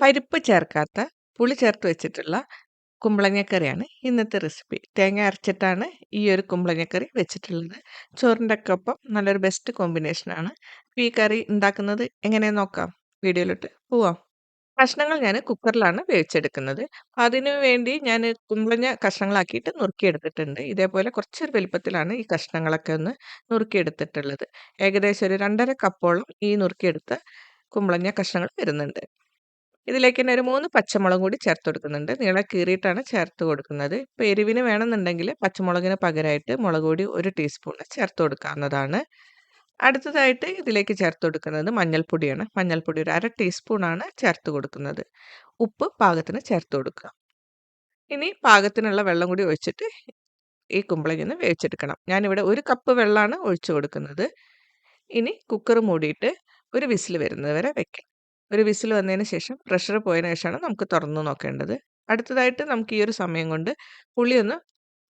പരിപ്പ് ചേർക്കാത്ത പുളി ചേർത്ത് വെച്ചിട്ടുള്ള കുമ്പളങ്ങക്കറിയാണ് ഇന്നത്തെ റെസിപ്പി. തേങ്ങ അരച്ചിട്ടാണ് ഈ ഒരു കുമ്പളങ്ങക്കറി വെച്ചിട്ടുള്ളത്. ചോറിന്റെ ഒക്കെ ഒപ്പം നല്ലൊരു ബെസ്റ്റ് കോമ്പിനേഷനാണ് ഈ കറി ഉണ്ടാക്കുന്നത് എങ്ങനെയെന്ന് നോക്കാം? വീഡിയോയിലോട്ട് പോവാം. കഷ്ണങ്ങൾ ഞാൻ കുക്കറിലാണ് വേവിച്ചെടുക്കുന്നത്. അതിനു വേണ്ടി ഞാൻ കുമ്പളങ്ങ കഷ്ണങ്ങളാക്കിയിട്ട് നുറുക്കിയെടുത്തിട്ടുണ്ട്. ഇതേപോലെ കുറച്ചൊരു വലുപ്പത്തിലാണ് ഈ കഷ്ണങ്ങളൊക്കെ ഒന്ന് നുറുക്കിയെടുത്തിട്ടുള്ളത്. ഏകദേശം ഒരു രണ്ടര കപ്പോളം ഈ നുറുക്കിയെടുത്ത കുമ്പളങ്ങ കഷ്ണങ്ങൾ വരുന്നുണ്ട്. ഇതിലേക്ക് തന്നെ ഒരു മൂന്ന് പച്ചമുളക് കൂടി ചേർത്ത് കൊടുക്കുന്നുണ്ട്. നീളെ കീറിയിട്ടാണ് ചേർത്ത് കൊടുക്കുന്നത്. ഇപ്പോൾ എരിവിന് വേണമെന്നുണ്ടെങ്കിൽ പച്ചമുളകിന് പകരമായിട്ട് മുളക് പൊടി ഒരു ടീസ്പൂൺ ചേർത്ത് കൊടുക്കാവുന്നതാണ്. അടുത്തതായിട്ട് ഇതിലേക്ക് ചേർത്ത് കൊടുക്കുന്നത് മഞ്ഞൾപ്പൊടിയാണ്. മഞ്ഞൾപ്പൊടി ഒരു അര ടീസ്പൂണാണ് ചേർത്ത് കൊടുക്കുന്നത്. ഉപ്പ് പാകത്തിന് ചേർത്ത് കൊടുക്കുക. ഇനി പാകത്തിനുള്ള വെള്ളം കൂടി ഒഴിച്ചിട്ട് ഈ കുമ്പളങ്ങിന്ന് വേവിച്ചെടുക്കണം. ഞാനിവിടെ ഒരു കപ്പ് വെള്ളമാണ് ഒഴിച്ചു കൊടുക്കുന്നത്. ഇനി കുക്കർ മൂടിയിട്ട് ഒരു വിസിൽ വരുന്നത് വരെ വെക്കാം. ഒരു വിസിൽ വന്നതിന് ശേഷം പ്രഷർ പോയതിന് ശേഷമാണ് നമുക്ക് തുറന്നു നോക്കേണ്ടത്. അടുത്തതായിട്ട് നമുക്ക് ഈ ഒരു സമയം കൊണ്ട് പുളി ഒന്ന്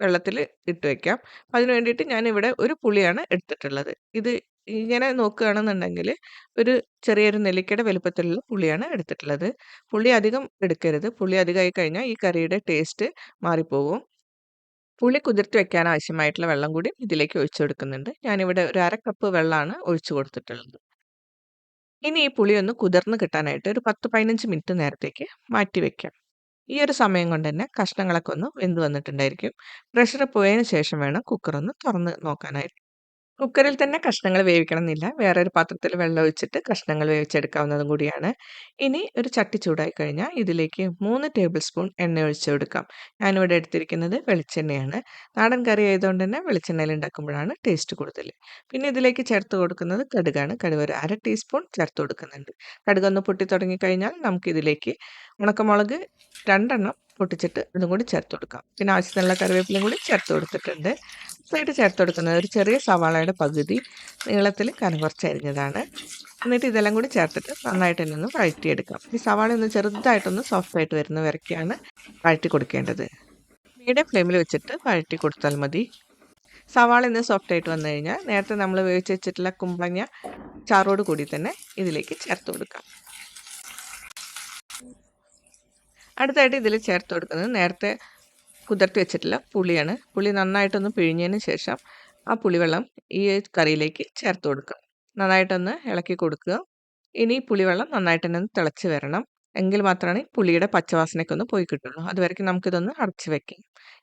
വെള്ളത്തിൽ ഇട്ട് വയ്ക്കാം അതിന് വേണ്ടിയിട്ട് ഞാനിവിടെ ഒരു പുളിയാണ് എടുത്തിട്ടുള്ളത്. ഇത് ഇങ്ങനെ നോക്കുകയാണെന്നുണ്ടെങ്കിൽ ഒരു ചെറിയൊരു നെല്ലിക്കയുടെ വലുപ്പത്തിലുള്ള പുളിയാണ് എടുത്തിട്ടുള്ളത്. പുളി അധികം എടുക്കരുത്. പുളി അധികമായി കഴിഞ്ഞാൽ ഈ കറിയുടെ ടേസ്റ്റ് മാറിപ്പോകും പുളി കുതിർത്ത് വെക്കാൻ ആവശ്യമായിട്ടുള്ള വെള്ളം കൂടി ഇതിലേക്ക് ഒഴിച്ചു കൊടുക്കുന്നുണ്ട്. ഞാനിവിടെ ഒരു അര കപ്പ് വെള്ളമാണ് ഒഴിച്ചു കൊടുത്തിട്ടുള്ളത്. ഇനി ഈ പുളി ഒന്ന് കുതിർന്ന് കിട്ടാനായിട്ട് ഒരു പത്ത് പതിനഞ്ച് മിനിറ്റ് നേരത്തേക്ക് മാറ്റി വെക്കാം. ഈ ഒരു സമയം കൊണ്ട് തന്നെ കഷ്ണങ്ങളൊക്കെ ഒന്ന് വെന്ത് വന്നിട്ടുണ്ടായിരിക്കും. പ്രഷർ പോയതിന് ശേഷം വേണം കുക്കർ ഒന്ന് തുറന്ന് നോക്കാനായിട്ട്. കുക്കറിൽ തന്നെ കഷ്ണങ്ങൾ വേവിക്കണമെന്നില്ല. ഒരു പാത്രത്തിൽ വെള്ളം ഒഴിച്ചിട്ട് കഷ്ണങ്ങൾ വേവിച്ചെടുക്കാവുന്നതും കൂടിയാണ്. ഇനി ഒരു ചട്ടി ചൂടായി കഴിഞ്ഞാൽ ഇതിലേക്ക് മൂന്ന് ടേബിൾ സ്പൂൺ എണ്ണ ഒഴിച്ചു കൊടുക്കാം. ഞാനിവിടെ എടുത്തിരിക്കുന്നത് വെളിച്ചെണ്ണയാണ്. നാടൻ കറി ആയതുകൊണ്ട് തന്നെ വെളിച്ചെണ്ണയിൽ ഉണ്ടാക്കുമ്പോഴാണ് ടേസ്റ്റ് കൂടുതൽ പിന്നെ ഇതിലേക്ക് ചേർത്ത് കൊടുക്കുന്നത് കടുകാണ്. കടുക് ഒരു അര ടീസ്പൂൺ ചേർത്ത് കൊടുക്കുന്നുണ്ട്. കടുകൊന്ന് പൊട്ടി തുടങ്ങിക്കഴിഞ്ഞാൽ നമുക്കിതിലേക്ക് ഉണക്കമുളക് രണ്ടെണ്ണം പൊട്ടിച്ചിട്ട് ഇതും കൂടി ചേർത്ത് കൊടുക്കാം. പിന്നെ ആവശ്യത്തിനുള്ള കറിവേപ്പിലും കൂടി ചേർത്ത് കൊടുത്തിട്ടുണ്ട്. സൈഡ് ചേർത്ത് കൊടുക്കുന്നത് ഒരു ചെറിയ സവാളയുടെ പകുതി നീളത്തിൽ കനം എന്നിട്ട് ഇതെല്ലാം കൂടി ചേർത്തിട്ട് നന്നായിട്ട് തന്നെ ഒന്ന് വഴറ്റിയെടുക്കാം. ഈ സവാള ഒന്ന് ചെറുതായിട്ടൊന്ന് സോഫ്റ്റ് ആയിട്ട് വരുന്ന വരയ്ക്കാണ് വഴറ്റി കൊടുക്കേണ്ടത്. മീഡിയം ഫ്ലെയിമിൽ വെച്ചിട്ട് വഴറ്റി കൊടുത്താൽ മതി. സവാള ഇന്ന് സോഫ്റ്റ് ആയിട്ട് വന്നു കഴിഞ്ഞാൽ നേരത്തെ നമ്മൾ വേവിച്ച് വെച്ചിട്ടുള്ള കുമ്പളങ്ങ ചാറോട് കൂടി തന്നെ ഇതിലേക്ക് ചേർത്ത് കൊടുക്കാം. അടുത്തായിട്ട് ഇതിൽ ചേർത്ത് കൊടുക്കുന്നത് നേരത്തെ കുതിർത്തി വെച്ചിട്ടില്ല. പുളിയാണ്. പുളി നന്നായിട്ടൊന്ന് പിഴിഞ്ഞതിന് ശേഷം ആ പുളിവെള്ളം ഈ കറിയിലേക്ക് ചേർത്ത് കൊടുക്കുക. നന്നായിട്ടൊന്ന് ഇളക്കി കൊടുക്കുക. ഇനി പുളിവെള്ളം നന്നായിട്ട് തന്നെ ഒന്ന് തിളച്ച് വരണം. എങ്കിൽ മാത്രമാണ് പുളിയുടെ പച്ചവാസനയ്ക്ക് ഒന്ന് പോയി കിട്ടുള്ളൂ. അതുവരയ്ക്കും നമുക്കിതൊന്ന് അടച്ച് വെക്കാം.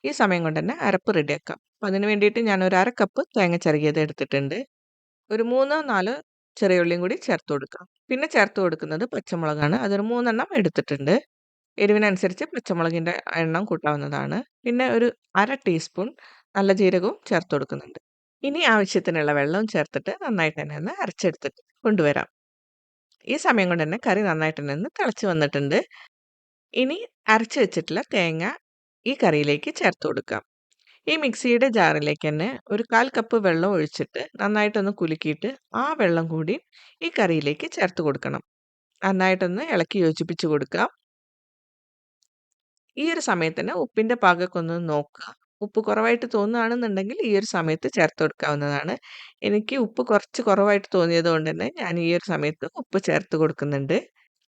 ഈ സമയം കൊണ്ട് തന്നെ അരപ്പ് റെഡിയാക്കാം. അപ്പം അതിന് വേണ്ടിയിട്ട് ഞാൻ ഒരു അര കപ്പ് തേങ്ങ ചെറുകിയത് എടുത്തിട്ടുണ്ട്. ഒരു മൂന്നോ നാലോ ചെറിയ ഉള്ളിയും കൂടി ചേർത്ത് കൊടുക്കാം. പിന്നെ ചേർത്ത് കൊടുക്കുന്നത് പച്ചമുളകാണ്. അതൊരു മൂന്നെണ്ണം എടുത്തിട്ടുണ്ട്. എരിവിനനുസരിച്ച് പച്ചമുളകിന്റെ എണ്ണം കൂട്ടാവുന്നതാണ്. പിന്നെ ഒരു അര ടീസ്പൂൺ നല്ല ജീരകവും ചേർത്ത് കൊടുക്കുന്നുണ്ട്. ഇനി ആവശ്യത്തിനുള്ള വെള്ളവും ചേർത്തിട്ട് നന്നായിട്ട് തന്നെ ഒന്ന് അരച്ചെടുത്തിട്ട് കൊണ്ടുവരാം. ഈ സമയം കൊണ്ട് തന്നെ കറി നന്നായിട്ട് തന്നെ ഒന്ന് തിളച്ച് വന്നിട്ടുണ്ട്. ഇനി അരച്ച് വെച്ചിട്ടുള്ള തേങ്ങ ഈ കറിയിലേക്ക് ചേർത്ത് കൊടുക്കാം. ഈ മിക്സിയുടെ ജാറിലേക്ക് തന്നെ ഒരു കാൽ കപ്പ് വെള്ളം ഒഴിച്ചിട്ട് നന്നായിട്ടൊന്ന് കുലുക്കിയിട്ട് ആ വെള്ളം കൂടി ഈ കറിയിലേക്ക് ചേർത്ത് കൊടുക്കണം. നന്നായിട്ടൊന്ന് ഇളക്കി യോജിപ്പിച്ച് കൊടുക്കാം. ഈ ഒരു സമയത്ത് തന്നെ ഉപ്പിന്റെ പാകമൊക്കെ ഒന്ന് നോക്കുക. ഉപ്പ് കുറവായിട്ട് തോന്നുകയാണെന്നുണ്ടെങ്കിൽ ഈ ഒരു സമയത്ത് ചേർത്ത് കൊടുക്കാവുന്നതാണ്. എനിക്ക് ഉപ്പ് കുറച്ച് കുറവായിട്ട് തോന്നിയത് കൊണ്ട് തന്നെ ഞാൻ ഈ ഒരു സമയത്ത് ഉപ്പ് ചേർത്ത് കൊടുക്കുന്നുണ്ട്.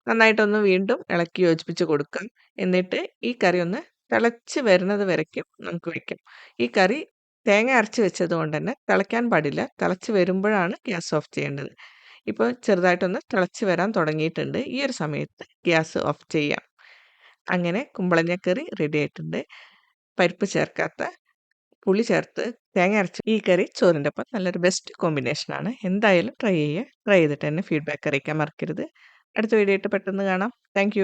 നന്നായിട്ടൊന്ന് വീണ്ടും ഇളക്കി യോജിപ്പിച്ച് കൊടുക്കാം എന്നിട്ട് ഈ കറി ഒന്ന് തിളച്ച് വരുന്നത് വരയ്ക്കും. നമുക്ക് വയ്ക്കാം. ഈ കറി തേങ്ങ അരച്ച് വെച്ചത് കൊണ്ട് തന്നെ തിളയ്ക്കാൻ പാടില്ല. തിളച്ച് വരുമ്പോഴാണ് ഗ്യാസ് ഓഫ് ചെയ്യേണ്ടത്. ഇപ്പോൾ ചെറുതായിട്ടൊന്ന് തിളച്ച് വരാൻ തുടങ്ങിയിട്ടുണ്ട്. ഈ ഒരു സമയത്ത് ഗ്യാസ് ഓഫ് ചെയ്യാം. അങ്ങനെ കുമ്പളങ്ങക്കറി റെഡി ആയിട്ടുണ്ട്. പരിപ്പ് ചേർക്കാത്ത പുളി ചേർത്ത് തേങ്ങ അരച്ച് ഈ കറി ചോറിന്റെ ഒപ്പം നല്ലൊരു ബെസ്റ്റ് കോമ്പിനേഷനാണ് എന്തായാലും ട്രൈ ചെയ്യുക. ട്രൈ ചെയ്തിട്ട് തന്നെ ഫീഡ്ബാക്ക് അറിയിക്കാൻ മറക്കരുത്. അടുത്ത വീഡിയോ ആയിട്ട് പെട്ടെന്ന് കാണാം. താങ്ക്